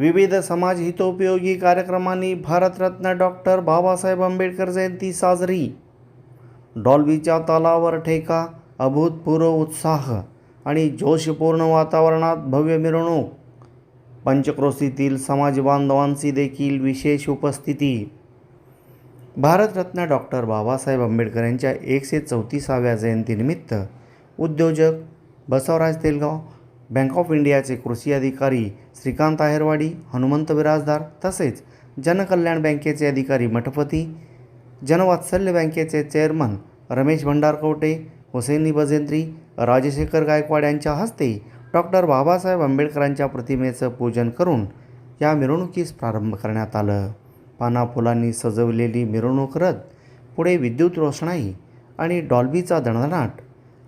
विविध समाज हितोपयोगी कार्यक्रमांनी भारतरत्न डॉक्टर बाबासाहेब आंबेडकर जयंती साजरी. डॉल्बीच्या तालावर ठेका अभूतपूर्व उत्साह आणि जोशपूर्ण वातावरणात भव्य मिरवणूक. पंचक्रोशीतील समाज बांधवांची देखील विशेष उपस्थिती. भारतरत्न डॉक्टर बाबासाहेब आंबेडकर यांच्या एकशे चौतीसाव्या जयंतीनिमित्त उद्योजक बसवराज तेलगाव बँक ऑफ इंडियाचे कृषी अधिकारी श्रीकांत आहेरवाडी हनुमंत बिराजदार तसेच जनकल्याण बँकेचे अधिकारी मठपती जनवात्सल्य बँकेचे चेअरमन रमेश भंडारकवटे हुसेनी बजेंद्री राजशेखर गायकवाड यांच्या हस्ते डॉक्टर बाबासाहेब आंबेडकरांच्या प्रतिमेचं पूजन करून या मिरवणुकीस प्रारंभ करण्यात आलं. पाना फुलांनी सजवलेली मिरवणूक रथ पुढे विद्युत रोषणाई आणि डॉल्बीचा दणदणाट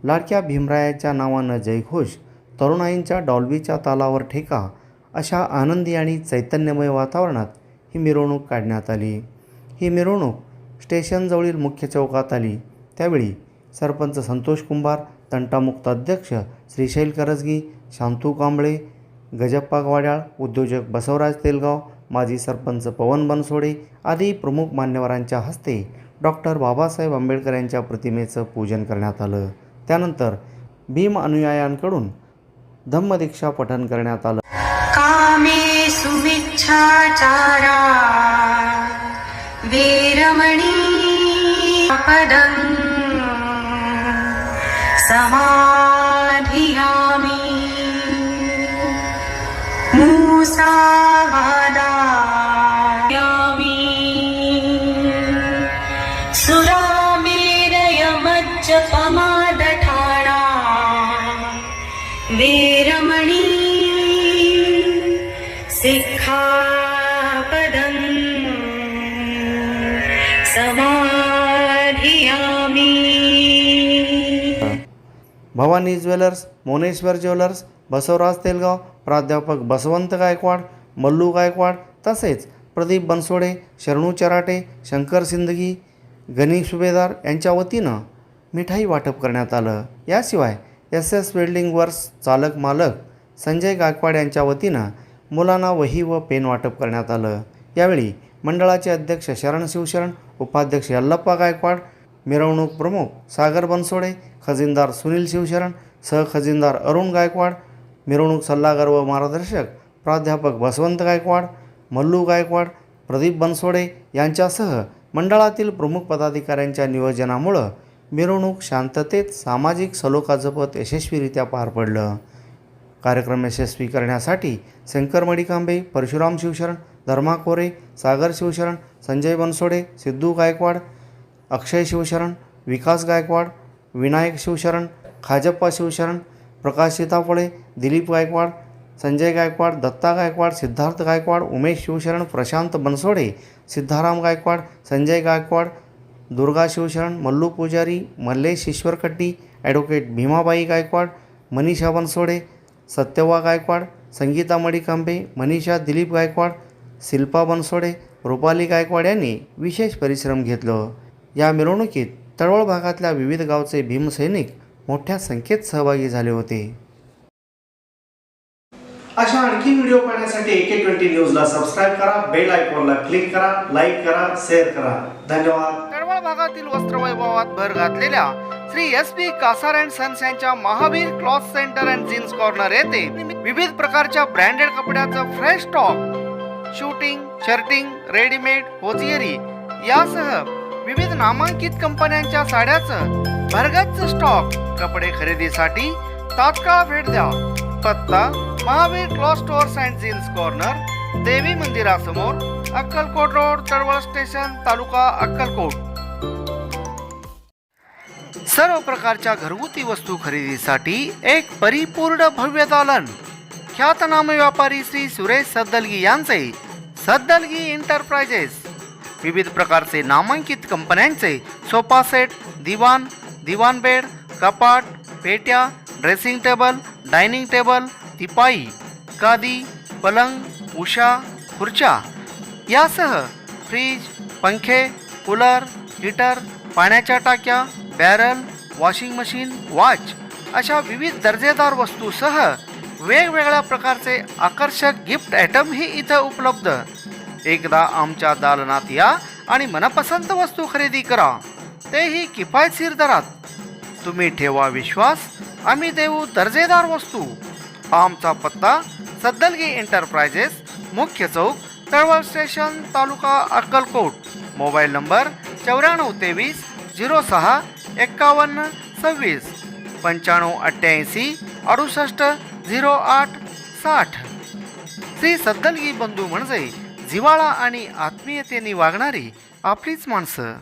लाडक्या भीमरायाच्या नावानं जयघोष तरुणाईंच्या डॉल्बीच्या तालावर ठेका अशा आनंदी आणि चैतन्यमय वातावरणात ही मिरवणूक काढण्यात आली. ही मिरवणूक स्टेशनजवळील मुख्य चौकात आली. त्यावेळी सरपंच संतोष कुंभार तंटामुक्त अध्यक्ष श्रीशैल करजगी शांतू कांबळे गजप्पा गवाड्याळ उद्योजक बसवराज तेलगाव माजी सरपंच पवन बनसोडे आदी प्रमुख मान्यवरांच्या हस्ते डॉक्टर बाबासाहेब आंबेडकर यांच्या प्रतिमेचं पूजन करण्यात आलं. त्यानंतर भीम अनुयायांकडून धम्मदीक्षा पठण करण्यात आलं. मे सुमिच्छाचारा वीरमणी पदम् समाधियामि। मूसावादायामि। सुरामेरयमज्जपमादठाणा। वीरमणि भवानी ज्वेलर्स मोनेश्वर ज्वेलर्स बसवराज तेलगाव प्राध्यापक बसवंत गायकवाड मल्लू गायकवाड तसेच प्रदीप बनसोडे शरणू चराटे शंकर सिंदगी गणेश सुभेदार यांच्या वतीनं मिठाई वाटप करण्यात आलं. याशिवाय एस एस वेल्डिंग वर्स चालक मालक संजय गायकवाड यांच्या वतीनं मुलांना वही व पेन वाटप करण्यात आलं. यावेळी मंडळाचे अध्यक्ष शरण शिवशरण उपाध्यक्ष यल्लप्पा गायकवाड मिरवणूक प्रमुख सागर बनसोडे खजिनदार सुनील शिवशरण सहखजिनदार अरुण गायकवाड मिरवणूक सल्लागार व मार्गदर्शक प्राध्यापक बसवंत गायकवाड मल्लू गायकवाड प्रदीप बनसोडे यांच्यासह मंडळातील प्रमुख पदाधिकाऱ्यांच्या नियोजनामुळं मिरवणूक शांततेत सामाजिक सलोखा जपत यशस्वीरित्या पार पडलं. कार्यक्रम यशस्वी करण्यासाठी शंकर मडिकांबे परशुराम शिवशरण धर्मा कोरे सागर शिवशरण संजय बनसोडे सिद्धू गायकवाड अक्षय शिवशरण विकास गायकवाड विनायक शिवशरण खाजप्पा शिवशरण प्रकाश सीताफळे दिलीप गायकवाड संजय गायकवाड दत्ता गायकवाड सिद्धार्थ गायकवाड उमेश शिवशरण प्रशांत बनसोडे सिद्धाराम गायकवाड संजय गायकवाड दुर्गा शिवशरण मल्लू पुजारी मल्लेश ईश्वरकट्टी ॲडव्होकेट भीमाबाई गायकवाड मनीषा बनसोडे सत्यवा गायकवाड संगीता मडिकांबे मनीषा दिलीप गायकवाड शिल्पा बनसोडे रुपाली गायकवाड यांनी विशेष परिश्रम घेतलं. या मिरवणुकीत तळवळ भागातल्या विविध गावचे भीमसैनिक मोठ्या संख्येत सहभागी झाले होते. अशा आणखी व्हिडिओ पाहण्यासाठी एके ट्वेंटी न्यूजला सबस्क्राईब करा बेल आयकॉनला क्लिक करा लाईक करा शेअर करा. धन्यवाद. तळवळ भागातील वस्त्रवैभवात भर घातलेल्या Shri S P Kasar and sons यांच्या Mahavir cloth centre and jeans corner येथे विविध प्रकारच्या ब्रँडेड कपड्याचं fresh stock suiting shirting readymade hosiery यासह विविध नामांकित कंपन्यांच्या साड्याचं भरगच्च स्टॉक कपडे खरेदीसाठी तात्काळ भेट द्या. पत्ता Mahavir cloth stores and jeans corner देवी मंदिरासमोर अक्कलकोट रोड तळवळ स्टेशन तालुका अक्कलकोट. सर्व प्रकारच्या घरगुती वस्तू खरेदीसाठी एक परिपूर्ण भव्य दालन. ख्यातनाम व्यापारी श्री सुरेश सद्दलगी यांचे सद्दलगी एंटरप्राइजेस विविध प्रकारचे नामांकित कंपन्यांचे सोफा सेट दिवाण दिवाण बेड कपाट पेट्या ड्रेसिंग टेबल डायनिंग टेबल तिपाई कादी पलंग उषा खुर्च्या यासह फ्रीज पंखे कूलर हीटर पाण्याच्या टाक्या बॅरल वॉशिंग मशीन वॉच अशा विविध दर्जेदार वस्तूसह वेगवेगळ्या प्रकारचे आकर्षक गिफ्ट आयटमही इथं उपलब्ध. एकदा आमच्या दालनात या आणि मनपसंत वस्तू खरेदी करा. तेही किफायतशीर दरात. तुम्ही ठेवा विश्वास आम्ही देऊ दर्जेदार वस्तू. आमचा पत्ता सद्दलगी एंटरप्राइजेस मुख्य चौक Talwal station taluka Akkalkot. Mobile number चौऱ्याण्णव तेवीस झिरो सहा एक्कावन्न सव्वीस. पंच्याण्णव अठ्ठ्याऐंशी अडुसष्ट झिरो आठ साठ. श्री सद्दलगी बंधू म्हणजे जिवाळा आणि आत्मीयतेने वागणारी आपलीच माणसं.